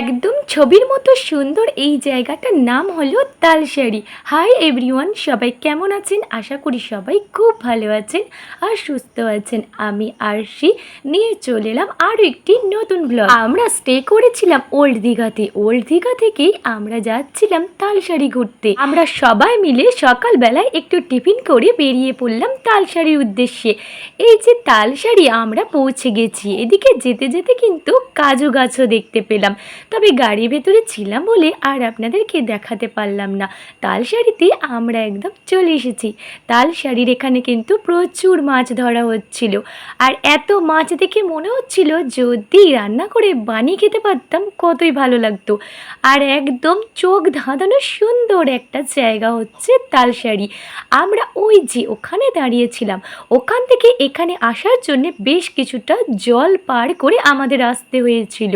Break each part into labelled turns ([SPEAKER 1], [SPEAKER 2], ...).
[SPEAKER 1] একদম ছবির মতো সুন্দর এই জায়গাটার নাম হলো তালশাড়ি। হাই এভরিওয়ান সবাই কেমন আছেন? আশা করি সবাই খুব ভালো আছেন আর সুস্থ আছেন। আমি আরশি। নিয়ে চলে এলাম আরও একটি নতুন ব্লগ আমরা স্টে করেছিলাম ওল্ড দীঘাতে ওল্ড দীঘা থেকেই আমরা যাচ্ছিলাম তালশাড়ি ঘুরতে। আমরা সবাই মিলে সকালবেলায় একটু টিফিন করে বেরিয়ে পড়লাম তালশাড়ির উদ্দেশ্যে। এই যে তালশাড়ি আমরা পৌঁছে গেছি। এদিকে যেতে যেতে কিন্তু কাজু গাছও দেখতে পেলাম। তবে গাড়ির ভেতরে ছিলাম বলে আর আপনাদেরকে দেখাতে পারলাম না। তালসারিতে আমরা একদম চলে এসেছি। তাল শাড়ির এখানে কিন্তু প্রচুর মাছ ধরা হচ্ছিল। আর এত মাছ দেখে মনে হচ্ছিল যদি রান্না করে বানিয়ে খেতে পারতাম, কতই ভালো লাগতো। আর একদম চোখ ধাঁধানো সুন্দর একটা জায়গা হচ্ছে তালসারি আমরা ওই যে ওখানে দাঁড়িয়েছিলাম। ওখান থেকে এখানে আসার জন্য বেশ কিছুটা জল পার করে আমাদের আসতে হয়েছিল।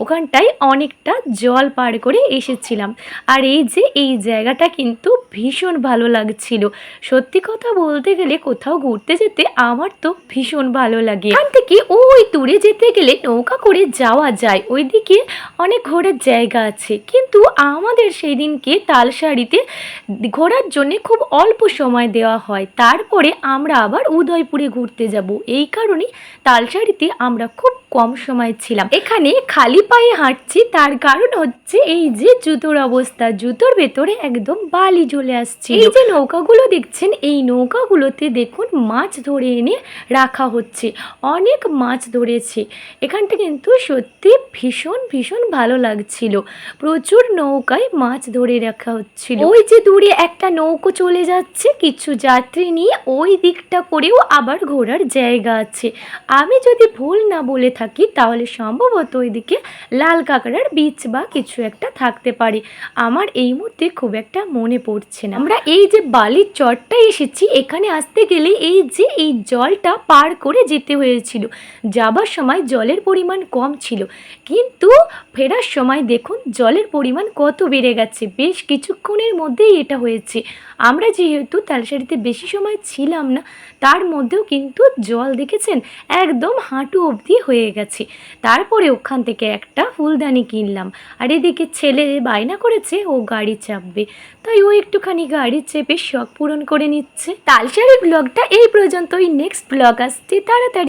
[SPEAKER 1] ওখানটায় অনেকটা জল পার করে এসেছিলাম। আর এই যে, এই জায়গাটা কিন্তু ভীষণ ভালো লাগছিল। সত্যি কথা বলতে গেলে কোথাও ঘুরতে যেতে আমার তো ভীষণ ভালো লাগে। এখান থেকে ওই দূরে যেতে গেলে নৌকা করে যাওয়া যায়। ওইদিকে অনেক ঘোরার জায়গা আছে। কিন্তু আমাদের সেই দিনকে তালসারিতে ঘোরার জন্য খুব অল্প সময় দেওয়া হয়। তারপরে আমরা আবার উদয়পুরে ঘুরতে যাব। এই কারণে তালসারিতে আমরা খুব কম সময় ছিলাম। এখানে খালি পায়ে হাঁটছি তার কারণ হচ্ছে এই যে জুতোর অবস্থা জুতোর ভেতরে একদম বালি চলে আসছে এই যে নৌকাগুলো দেখছেন এই নৌকাগুলোতে দেখুন মাছ ধরে এনে রাখা হচ্ছে অনেক মাছ ধরেছে। এখানটা কিন্তু সত্যি ভীষণ ভীষণ ভালো লাগছিল। প্রচুর নৌকায় মাছ ধরে রাখা হচ্ছিল। ওই যে দূরে একটা নৌকো চলে যাচ্ছে কিছু যাত্রী নিয়ে ওই দিকটা করেও আবার ঘোরার জায়গা আছে। আমি যদি ভুল না বলে থাকি তাহলে সম্ভবত ওইদিকে লাল কাঁকড়ার বীজ বা কিছু একটা থাকতে পারে। আমার এই মুহূর্তে খুব একটা মনে পড়ছে না। আমরা এই যে বালির চরটা এসেছি, এখানে আসতে গেলে এই যে এই জলটা পার করে যেতে হয়েছিল। যাবার সময় জলের পরিমাণ কম ছিল। কিন্তু ফেরার সময় দেখুন, জলের পরিমাণ কত বেড়ে গেছে। বেশ কিছুক্ষণের মধ্যেই এটা হয়েছে। আমরা যেহেতু তালসারিতে বেশি সময় ছিলাম না, তার মধ্যেও কিন্তু জল দেখেছেন, একদম হাঁটু অবধি হয়ে গেছে। তারপরে ওখান থেকে একটা ফুলদানি কিনলাম। আর এদিকে ছেলে বায়না করেছে, ও গাড়ি চাপবে। তাই ও একটুখানি গাড়ি চেপে শখ পূরণ করে নিচ্ছে। তালসারি ব্লগটা এই পর্যন্তই। নেক্সট ব্লগ আসছে তাড়াতাড়ি।